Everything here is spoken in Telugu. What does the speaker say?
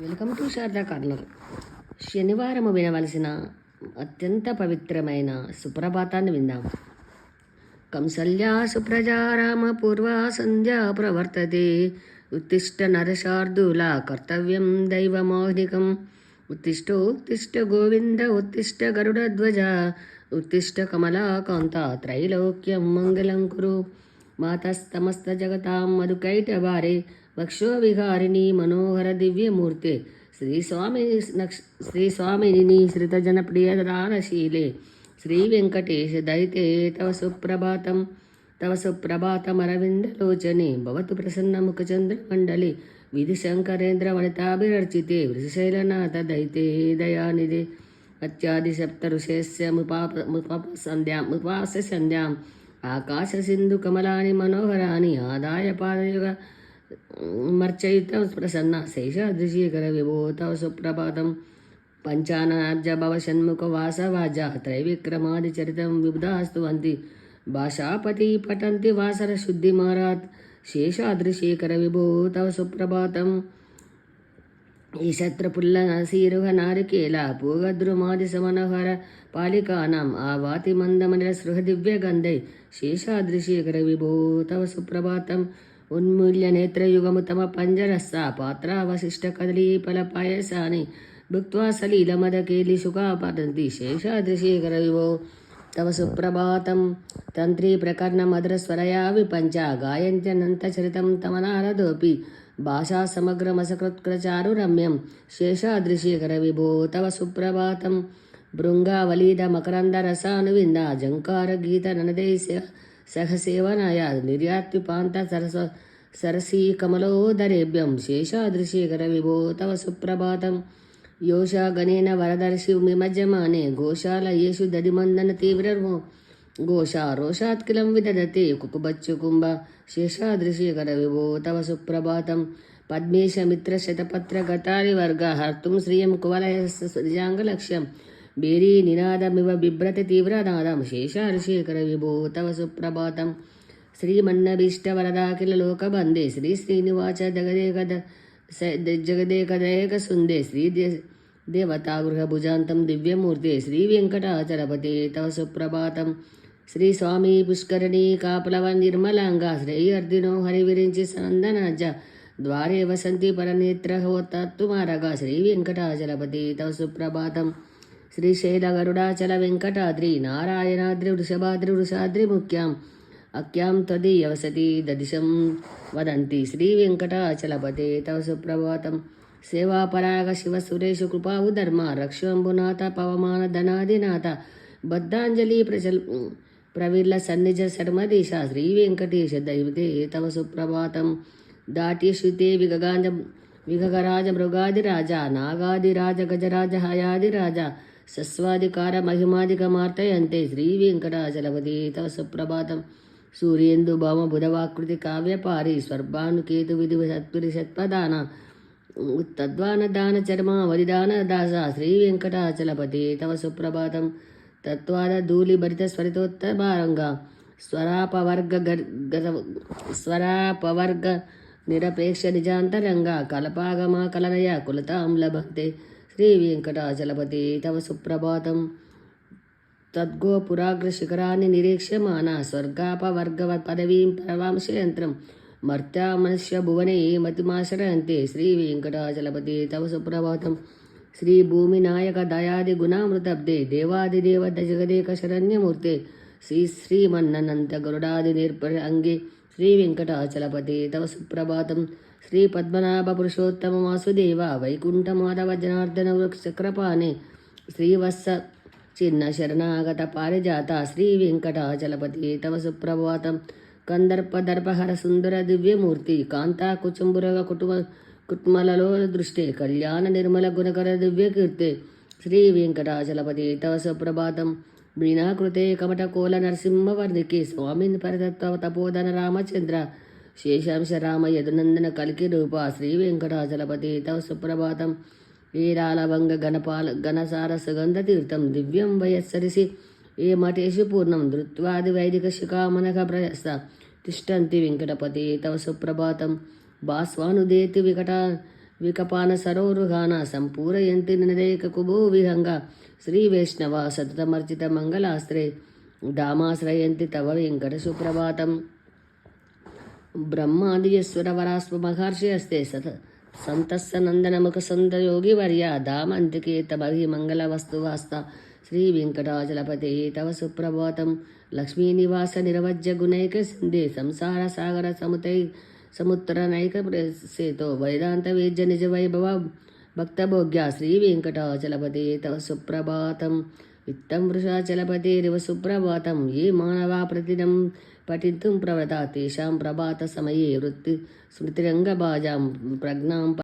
Welcome to Sharada corner. శనివారం వినవలసిన అత్యంత పవిత్రమైన సుప్రభాతాన్ని విందాం. కంసల్యా సుప్రజా రామ పూర్వా సంధ్యా ప్రవర్తతే. ఉత్తిష్ట నరశార్దుల కర్తవ్యం దైవమౌలికం ఉత్తిష్టోత్తిష్ట గోవింద ఉత్తిష్ట గరుడధ్వజ ఉత్తిష్ట కమలాకాంత త్రైలోక్యం మంగళం కురు. మాతస్తమస్త జగతాం మధుకైట వారే వక్షోవిహారిణి మనోహర దివ్యమూర్తే. శ్రీస్వామి నక్ష శ్రీ స్వామిని శ్రితజన శ్రీ వెంకటేశ దైతే తవ సుప్రభాతం తవ సుప్రభాతమరవిందలోచనే. భవతు ప్రసన్న ముఖచంద్రమండలి. విధి శంకరేంద్ర వనితాభిరర్చితే. వృషశైలనాథ దైతే దయానిధి. అత్యాది సప్త ఋషేస్య మర్చయితం ప్రసన్న శేషాదృశీకర విభో తవ సుప్రభాతం పంచానార్జ భవ షణ్ముఖ వాసవాజ త్రైవిక్రమాది చరితం విబుధాస్తు వంతి. భాషాపతి పఠంతి వాసర శుద్ధి మారాత్ శేషాదృశేఖర విభో తవ సుప్రభాతం ఈ శత్రుపుల్ల నసీరుహ నారికేల పూగద్రుమాది సమనహర పాలికానాం ఆవాతి వాతి మందమనిల సృహ దివ్య గంధై శేషాదృశేఖర విభో తవ సుప్రభాతం ఉన్మూల్య నేత్రయుగము తమ పంజరస్స పాత్రావశిష్ట కదలీఫల పాయసాని. భుక్త్వా సలీలమదకేలి సుఖాపదంతి శేషాదృశేఖర విభో తవ సుప్రభాతం తంత్రీ ప్రకర్ణ మధురస్వరయా విపంచ గాయంత్యనంత చరితం తమ భాషా సమగ్రమసకృత్కృచారు రమ్యం శేషాదృశీకర విభో తవ సుప్రభాతం భృంగావలీద మకరంద రసానువింద జంకార గీత ననదేశ సహసేవనాయ నిర్యాత్యుపాంత సరస సరసీ కమలోదరేభ్యం శేషాదృశేఖర విభో తవ సుప్రభాతం. యోషా గణేన వరదర్శి మిమజ్జమానే గోశాల యేషు దదిమందన తీవ్రమో ఘోషా రోషాత్కిలం విదదతే కుకుబచ్చు కుంభ శేషాదృశేఖర విభో తవ సుప్రభాతం. భేరీ నినాదమివ బిభ్రతి తీవ్రనాదం. శేషాదృశేఖర విభో తవ సుప్రభాతం. శ్రీమన్నభీష్టవరదాఖిల లోకబందే. శ్రీ శ్రీనివాచ జగదేక జగదేకదయక సుందే. శ్రీ దేవతాగృహభుజాంతం దివ్యమూర్తే. శ్రీ వెంకటాచలపతే తవ సుప్రభాతం. శ్రీ స్వామి పుష్కరణీ కాపలవ నిర్మలాంగా. శ్రేయర్దినో హరివిరించి సందనాజ. ద్వారే వసంతి పరనేత్ర హోత్తత్తుమారగా శ్రీ వెంకటాచలపతి తవ సుప్రభాతం. శ్రీశైల గరుడాచల వెంకటాద్రి నారాయణాద్రి వృషభాద్రి వృషాద్రి ముఖ్యాం. అఖ్యాం త్వదీయ వసతి దదిశం. వదంతి శ్రీ వెంకటాచలపతే తవ సుప్రభాతం. సేవాపరాగ శివ సురేషు కృపావు ధర్మ. రక్షంబునాథ పవమాన ధనాదినాథ బద్ధాంజలి ప్రచల్ ప్రవిర్ల సన్నిజ శర్మదీశ శ్రీ వెంకటేశ దైవతే తవ సుప్రభాతం. దాట్యశ్రుతే విగగాంజ విగగరాజ మృగాదిరాజ నాగాదిరాజ గజరాజ హయాదిరాజ సస్వాధికార మహిమాదిక మార్తయంతే శ్రీ వెంకటాచలపతి తవ సుప్రభాతం సూర్యేందు భామ బుధవాకృతి కావ్యపారి స్వర్భానుకేతు విధి సత్పురి సత్పదాన తద్వాన దాన చర్మ వరిదాన దాస శ్రీ వెంకటాచలపతి తవ సుప్రభాతం తత్వాద ధూళి భరిత స్వరితోత్తరంగా స్వరాపవర్గ స్వరాపవర్గ నిరపేక్ష నిజాంతరంగా. కలపాగమా కలనయ కులతాం లభతే. శ్రీ వెంకటాచలపతి. తవ సుప్రభాతం. తద్గోపురాగ్రశిఖరాన్ని నిరీక్ష్యమాన స్వర్గాపవర్గ పదవీం పరవాంశయంత్రం మర్త్యా మనుష్య భువనే మతిమాశ్రయంతే శ్రీ వెంకటాచలపతి. తవ సుప్రభాతం. శ్రీ భూమినాయక దయాది గుణామృతబ్దే. దేవాదిదేవ జగదేక శరణ్యమూర్తే. శ్రీ శ్రీమన్ననంత గరుడాది నిర్ప అంగే శ్రీ వెంకటాచలపతి తవ సుప్రభాతం. శ్రీ పద్మనాభ పురుషోత్తమ వాసుదేవ వైకుంఠ మాధవ జనార్దన చక్రపాణే శ్రీవత్స చిన్న శరణాగత పారిజాత శ్రీ వెంకటాచలపతి తవ సుప్రభాతం. కందర్ప దర్పహర సుందర దివ్యమూర్తి కాంతా కుచుంబురగ కుటుంబ కుట్మలలో దృష్టి కళ్యాణ నిర్మల గుణకర దివ్యకీర్తి. శ్రీ వెంకటాచలపతి తవ సుప్రభాతం. వీణాకృతే కమటకోల నరసింహవర్ణికి స్వామిన్ పరితత్వ తపోధన రామచంద్ర. శేషాంశ రామ యదునందన కలికి రూప శ్రీ వెంకటాచలపతి. తవ సుప్రభాతం. వీరాలవంగ గణపాల గణసార సుగంధ తీర్థం దివ్యం వయస్సరిసి. ఏ మఠేషు పూర్ణం ధృత్వాది వైదిక శిఖామనక ప్రయస్త తిష్టంతి వెంకటపతి తవ సుప్రభాతం. భాస్వానుదేతి వికట వికపాన సరోరుహాన సంపూరయంతి నిరేక కుబో విహంగ శ్రీ వైష్ణవ సతతమర్చిత మంగళాస్త్రే దామాశ్రయంతి తవ వెంకట సుప్రభాతం బ్రహ్మాదియస్వరవరాస్వ మహర్షి అస్తే సత సంతస్స నందనముఖ సంత యోగి వర్య దామంతికే తమహి మంగళ వస్తువాస్త శ్రీ వెంకటాచలపతే తవ సుప్రభాతం లక్ష్మీనివాస నివాస గుణైక సిందే సంసార సాగర సముతై సముత్తర నైక ప్రసేతో వేదాంత వేద్య నిజ వైభవ. భక్తభోగ్య శ్రీ వెంకటాచలపతి తవ సుప్రభాతం. విత్తం వృషాచలపతిరివ సుప్రభాతం. ఏ మానవా ప్రతిదం పఠితుం ప్రవృత తేషాం ప్రభాత సమయే వృత్తి. స్మృతిరంగభాజాం ప్రజ్ఞాం